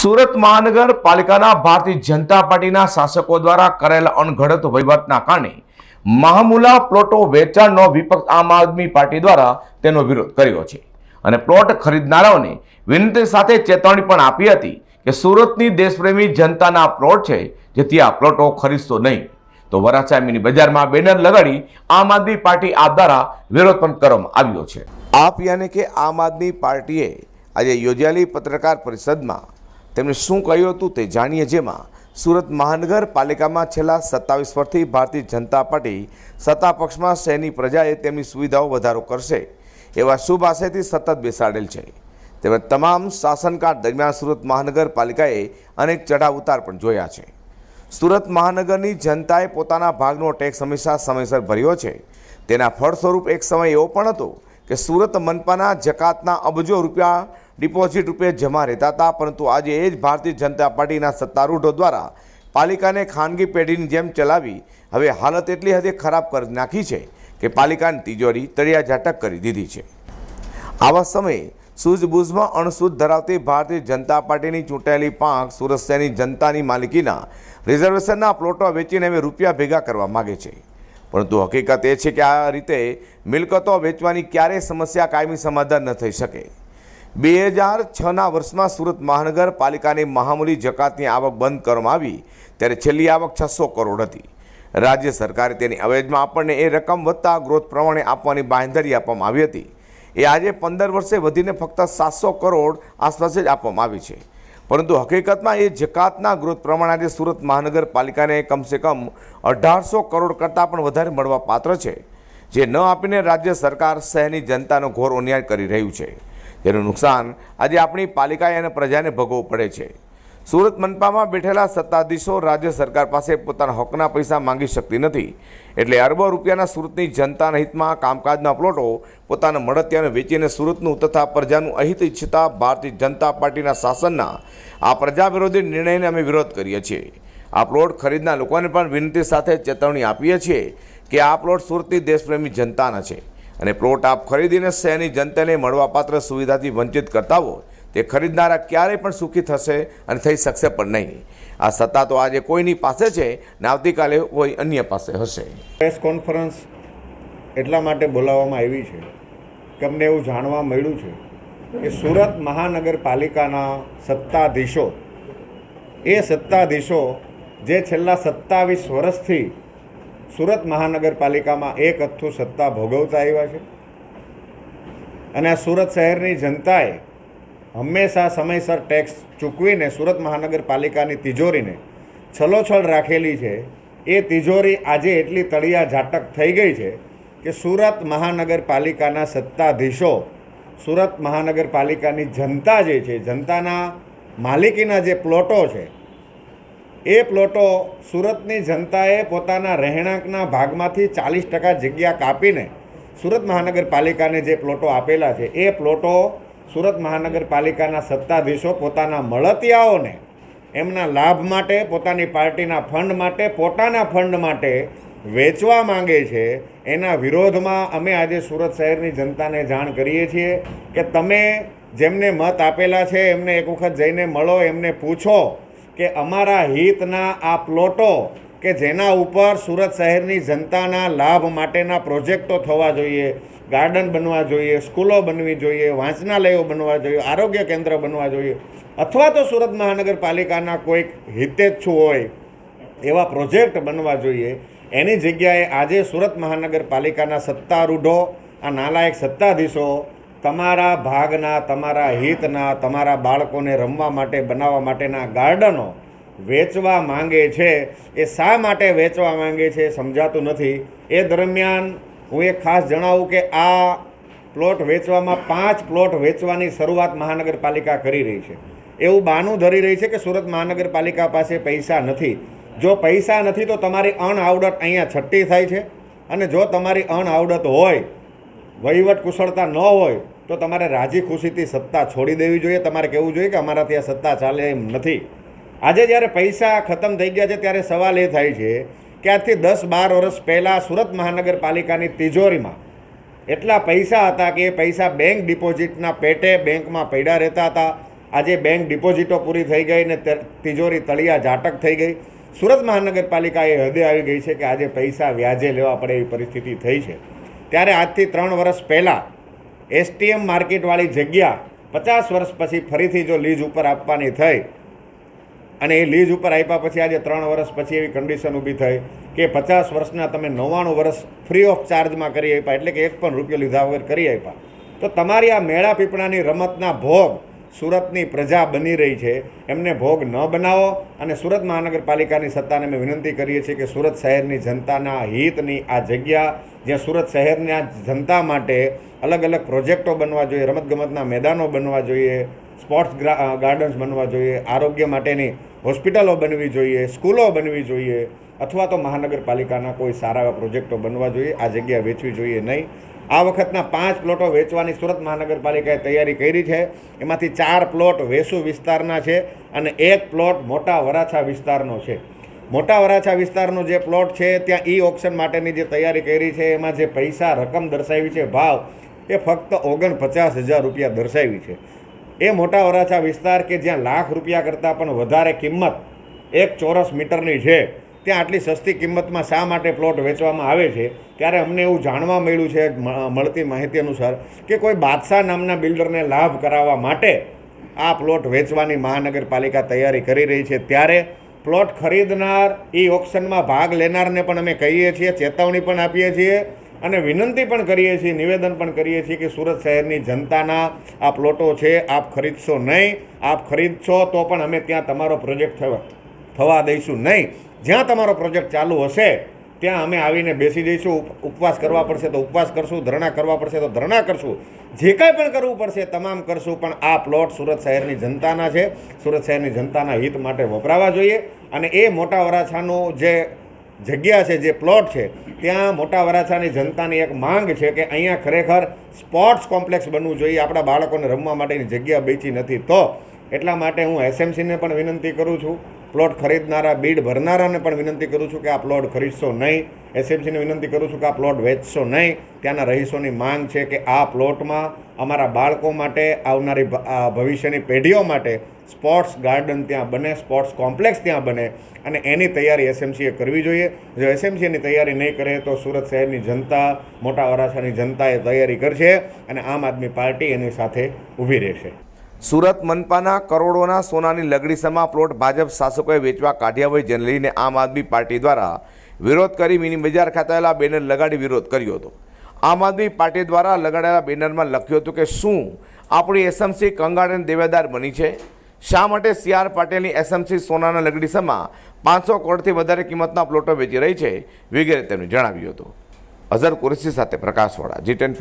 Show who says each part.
Speaker 1: સુરત મહાનગરપાલિકાના ભારતીય જનતા પાર્ટીના શાસકો દ્વારા કરેલા અણઘડત વહીવટના કારણે મહામુલા પ્લોટો વેચાણનો વિપક્ષ આમ આદમી પાર્ટી દ્વારા તેનો વિરોધ કર્યો છે. અને પ્લોટ ખરીદનારાઓને વિનંતી સાથે ચેતવણી પણ આપી હતી કે સુરતની દેશપ્રેમી જનતાના પ્લોટ છે, જેથી આ પ્લોટો ખરીદશો નહીં. તો વરાછામીની બજારમાં બેનર લગાડી આમ આદમી પાર્ટી આ દ્વારા વિરોધ પણ કરવામાં આવ્યો છે. આપ યાને કે આમ આદમી પાર્ટીએ આજે યોજાયેલી પત્રકાર પરિષદમાં તેમણે શું કહ્યું હતું તે જાણીએ જેમાં સુરત મહાનગરપાલિકામાં છેલ્લા સત્તાવીસ વર્ષથી ભારતીય જનતા પાર્ટી સત્તા પક્ષમાં શહેરની પ્રજાએ તેમની સુવિધાઓ વધારો કરશે એવા શુભ આશયથી સતત બેસાડેલ છે. તેમજ તમામ શાસનકાળ દરમિયાન સુરત મહાનગરપાલિકાએ અનેક ચઢાવ ઉતાર પણ જોયા છે. સુરત મહાનગરની જનતાએ પોતાના ભાગનો ટેક્સ હંમેશા સમયસર ભર્યો છે. તેના ફળ સ્વરૂપ એક સમય એવો પણ હતો કે સુરત મનપાના જકાતના અબજો રૂપિયા ડિપોઝિટ રૂપે જમા રહેતા હતા પરંતુ આજે એ જ ભારતીય જનતા પાર્ટીના સત્તારૂઢો દ્વારા પાલિકાને ખાનગી પેઢીની જેમ ચલાવી હવે હાલત એટલી હદે ખરાબ કરી નાખી છે કે પાલિકાની તિજોરી તળિયા ઝાટક કરી દીધી છે. આવા સમયે સૂઝબૂઝમાં અણસૂઝ ધરાવતી ભારતીય જનતા પાર્ટીની ચૂંટાયેલી પાંખ સુરસ્યાની જનતાની માલિકીના રિઝર્વેશનના પ્લોટો વેચીને હવે રૂપિયા ભેગા કરવા માગે છે. પરંતુ હકીકત એ છે કે આ રીતે મિલકતો વેચવાની ક્યારેય સમસ્યા કાયમી સમાધાન ન થઈ શકે. બે હજાર છના વર્ષમાં સુરત મહાનગરપાલિકાની મહામૂલી જકાતની આવક બંધ કરવામાં આવી, ત્યારે છેલ્લી આવક છસો કરોડ હતી. રાજ્ય સરકારે તેની અવેજમાં આપણને એ રકમ વધતા ગ્રોથ પ્રમાણે આપવાની બાંધરી આપવામાં આવી હતી. એ આજે પંદર વર્ષે વધીને ફક્ત સાતસો કરોડ આસપાસ જ આપવામાં આવી છે. પરંતુ હકીકતમાં એ જકાતના ગ્રોથ પ્રમાણે આજે સુરત મહાનગરપાલિકાને કમસે કમ અઢારસો કરોડ કરતાં પણ વધારે મળવા પાત્ર છે, જે ન આપીને રાજ્ય સરકાર શહેરની જનતાનો ઘોર અન્યાય કરી રહ્યું છે. જેનું નુકસાન આજે આપણી પાલિકાએ અને પ્રજાને ભોગવવું પડે છે. સુરત મનપામાં બેઠેલા સત્તાધીશો રાજ્ય સરકાર પાસે પોતાના હકના પૈસા માંગી શકતી નથી. એટલે અરબો રૂપિયાના સુરતની જનતાના હિતમાં કામકાજના પ્લોટો પોતાના મળતિયાને વેચીને સુરતનું તથા પ્રજાનું અહિત ઈચ્છતા ભારતીય જનતા પાર્ટીના શાસનના આ પ્રજા વિરોધી નિર્ણયને અમે વિરોધ કરીએ છીએ. આ પ્લોટ ખરીદના લોકોને પણ વિનંતી સાથે ચેતવણી આપીએ છીએ કે આ પ્લોટ સુરતની દેશપ્રેમી જનતાના છે. અને પ્લોટ આપ ખરીદીને શહેરની જનતાને મળવાપાત્ર સુવિધાથી વંચિત કરતા હો તે ખરીદનારા ક્યારેય પણ સુખી થશે અને થઈ શકશે પણ નહીં. આ સત્તા તો આજે કોઈની પાસે છે ને આવતીકાલે કોઈ અન્ય પાસે હશે.
Speaker 2: પ્રેસ કોન્ફરન્સ એટલા માટે બોલાવવામાં આવી છે કે અમને એવું જાણવા મળ્યું છે કે સુરત મહાનગરપાલિકાના સત્તાધીશો, એ સત્તાધીશો જે છેલ્લા સત્તાવીસ વર્ષથી સુરત મહાનગરપાલિકામાં એક અથ્થું સત્તા ભોગવતા આવ્યા છે. અને આ સુરત શહેરની જનતાએ હંમેશા સમયસર ટેક્સ ચૂકવીને સુરત મહાનગરપાલિકાની તિજોરીને છલોછલ રાખેલી છે. એ તિજોરી આજે એટલી તળિયા ઝાટક થઈ ગઈ છે કે સુરત મહાનગરપાલિકાના સત્તાધીશો, સુરત મહાનગરપાલિકાની જનતા જે છે, જનતાના માલિકીના જે પ્લોટો છે એ પ્લોટો સુરતની જનતાએ પોતાના રહેણાંકના ભાગમાંથી ચાલીસ ટકા જગ્યા કાપીને સુરત મહાનગરપાલિકાને જે પ્લોટો આપેલા છે, એ પ્લોટો સુરત મહાનગરપાલિકાના સત્તાધીશો પોતાના મળતિયાઓને એમના લાભ માટે, પોતાની પાર્ટીના ફંડ માટે, પોતાના ફંડ માટે વેચવા માંગે છે. એના વિરોધમાં અમે આજે સુરત શહેરની જનતાને જાણ કરીએ છીએ કે તમે જેમને મત આપેલા છે, એમને એક વખત જઈને મળો, એમને પૂછો કે અમારા હિતના આ પ્લોટો કે જેના ઉપર સુરત શહેરની જનતાના લાભ માટેના પ્રોજેક્ટો થવા જોઈએ, ગાર્ડન બનવા જોઈએ, સ્કૂલો બનવી જોઈએ, વાંચનાલયો બનવા જોઈએ, આરોગ્ય કેન્દ્ર બનવા જોઈએ, અથવા તો સુરત મહાનગરપાલિકાના કોઈક હિતેચ્છુ હોય, એવા પ્રોજેક્ટ બનવા જોઈએ, એની જગ્યાએ આજે સુરત મહાનગરપાલિકાના સત્તારૂઢો, આ નાલાયક સત્તાધીશો તમારા ભાગના, તમારા હિતના, તમારા બાળકોને રમવા માટે, બનાવવા માટેના ગાર્ડનો વેચવા માંગે છે. એ શા માટે વેચવા માંગે છે સમજાતું નથી. એ દરમિયાન હું એ ખાસ જણાવું કે આ પ્લોટ વેચવામાં પાંચ પ્લોટ વેચવાની શરૂઆત મહાનગરપાલિકા કરી રહી છે. એવું બાનું ધરી રહી છે કે સુરત મહાનગરપાલિકા પાસે પૈસા નથી. જો પૈસા નથી તો તમારી અણઆવડત અહીંયા છઠ્ઠી થાય છે. અને જો તમારી અણઆવડત હોય, વહીવટ કુશળતા ન હોય તો તમારે રાજી ખુશીથી સત્તા છોડી દેવી જોઈએ. તમારે કહેવું જોઈએ કે અમારાથી આ સત્તા ચાલે એમ નથી. આજે જ્યારે પૈસા ખતમ થઈ ગયા છે, ત્યારે સવાલ એ થાય છે કે આજથી દસ બાર વર્ષ પહેલાં સુરત મહાનગરપાલિકાની તિજોરીમાં એટલા પૈસા હતા કે એ પૈસા બેંક ડિપોઝિટના પેટે બેંકમાં પડ્યા રહેતા હતા. આજે બેંક ડિપોઝિટો પૂરી થઈ ગઈ ને તિજોરી તળિયા ઝાટક થઈ ગઈ. સુરત મહાનગરપાલિકા એ હદે આવી ગઈ છે કે આજે પૈસા વ્યાજે લેવા પડે એવી પરિસ્થિતિ થઈ છે. ત્યારે આજથી ત્રણ વર્ષ પહેલાં એસટીએમ માર્કેટવાળી જગ્યા પચાસ વર્ષ પછી ફરીથી જો લીઝ ઉપર આપવાની થઈ અને એ લીઝ ઉપર આપ્યા પછી આજે ત્રણ વર્ષ પછી એવી કન્ડિશન ઊભી થઈ કે પચાસ વર્ષના તમે નવ્વાણું વર્ષ ફ્રી ઓફ ચાર્જમાં કરી આપ્યા. એટલે કે એક પણ રૂપિયો લીધા વગર કરી આપ્યા. તો તમારી આ મેળા પીપળાની રમતના ભોગ સુરતની પ્રજા બની રહી છે. એમને ભોગ ન બનાવો અને સુરત મહાનગરપાલિકાની સત્તાને અમે વિનંતી કરીએ છીએ કે સુરત શહેરની જનતાના હિતની આ જગ્યા, જ્યાં સુરત શહેરના જનતા માટે અલગ અલગ પ્રોજેક્ટો બનવા જોઈએ, રમતગમતના મેદાનો બનવા જોઈએ, સ્પોર્ટ્સ ગાર્ડન્સ બનવા જોઈએ, આરોગ્ય માટેની હોસ્પિટલો બનવી જોઈએ, સ્કૂલો બનવી જોઈએ, અથવા તો મહાનગરપાલિકાના કોઈ સારા એવા પ્રોજેક્ટો બનવા જોઈએ, આ જગ્યા વેચવી જોઈએ નહીં. આ વખતના પાંચ પ્લોટો વેચવાની સુરત મહાનગરપાલિકાએ તૈયારી કરી છે. એમાંથી ચાર પ્લોટ વેસુ વિસ્તારના છે અને એક પ્લોટ મોટા વરાછા વિસ્તારનો છે. મોટા વરાછા વિસ્તારનો જે પ્લોટ છે, ત્યાં ઈ ઓપ્શન માટેની જે તૈયારી કરી છે, એમાં જે પૈસા રકમ દર્શાવી છે, ભાવ, એ ફક્ત ઓગણપચાસ હજાર રૂપિયા દર્શાવી છે. એ મોટા વરાછા વિસ્તાર કે જ્યાં લાખ રૂપિયા કરતાં પણ વધારે કિંમત એક ચોરસ મીટરની છે, ત્યાં આટલી સસ્તી કિંમતમાં શા માટે પ્લોટ વેચવામાં આવે છે? ત્યારે અમને એવું જાણવા મળ્યું છે મળતી માહિતી અનુસાર કે કોઈ બાદશાહ નામના બિલ્ડરને લાભ કરાવવા માટે આ પ્લોટ વેચવાની મહાનગરપાલિકા તૈયારી કરી રહી છે. ત્યારે પ્લોટ ખરીદનાર એ ઓપ્શનમાં ભાગ લેનારને પણ અમે કહીએ છીએ, ચેતવણી પણ આપીએ છીએ અને વિનંતી પણ કરીએ છીએ, નિવેદન પણ કરીએ છીએ કે સુરત શહેરની જનતાના આ પ્લોટો છે, આપ ખરીદશો નહીં, આપ ખરીદશો તો પણ અમે ત્યાં તમારો પ્રોજેક્ટ થવા થવા દઈશું નહીં. જ્યાં તમારો પ્રોજેક્ટ ચાલુ હશે, ત્યાં અમે આવીને બેસી જઈશું. ઉપ- ઉપવાસ કરવા પડશે તો ઉપવાસ કરશું, ધરણા કરવા પડશે તો ધરણા કરશું. જે કાંઈ પણ કરવું પડશે તમામ કરશું, પણ આ પ્લોટ સુરત શહેરની જનતાના છે. સુરત શહેરની જનતાના હિત માટે વપરાવા જોઈએ. અને એ મોટા વરાછાનું જે જગ્યા છે, જે પ્લોટ છે, ત્યાં મોટા વરાછાની જનતાની એક માંગ છે કે અહીંયા ખરેખર સ્પોર્ટ્સ કોમ્પ્લેક્સ બનવું જોઈએ, આપણા બાળકોને રમવા માટેની જગ્યા બેચી નથી. તો એટલા માટે હું એસએમસીને પણ વિનંતી કરું છું. પ્લોટ ખરીદનારા, બીડ ભરનારાને પણ વિનંતી કરું છું કે આ પ્લોટ ખરીદશો નહીં. એસએમસીને વિનંતી કરું છું કે આ પ્લોટ વેચશો નહીં. ત્યાંના રહીશોની માંગ છે કે આ પ્લોટમાં અમારા બાળકો માટે, આવનારી ભવિષ્યની પેઢીઓ માટે સ્પોર્ટ્સ ગાર્ડન ત્યાં બને, સ્પોર્ટ્સ કોમ્પ્લેક્સ ત્યાં બને અને એની તૈયારી એસએમસીએ કરવી જોઈએ. જો એસએમસી એની તૈયારી નહીં કરે તો સુરત શહેરની જનતા, મોટા વરાછાની એ તૈયારી કરશે અને આમ આદમી પાર્ટી એની સાથે ઊભી રહેશે.
Speaker 1: સુરત મનપાના કરોડોના સોનાની લગડીસમાં પ્લોટ ભાજપ શાસકોએ વેચવા કાઢ્યા હોય જેને લઈને આમ આદમી પાર્ટી દ્વારા વિરોધ કરી મિની બજાર ખાતે બેનર લગાડી વિરોધ કર્યો હતો. આમ આદમી પાર્ટી દ્વારા લગાડેલા બેનરમાં લખ્યું હતું કે, શું આપણી એસએમસી કંગાળ અને દેવેદાર બની છે? શા માટે સી આર પાટેલની એસએમસી સોનાના લગડીસમાં પાંચસો કરોડથી વધારે કિંમતના પ્લોટો વેચી રહી છે? વગેરે તેમણે જણાવ્યું હતું. અઝર કુરેશી સાથે પ્રકાશવાળા જી ટેન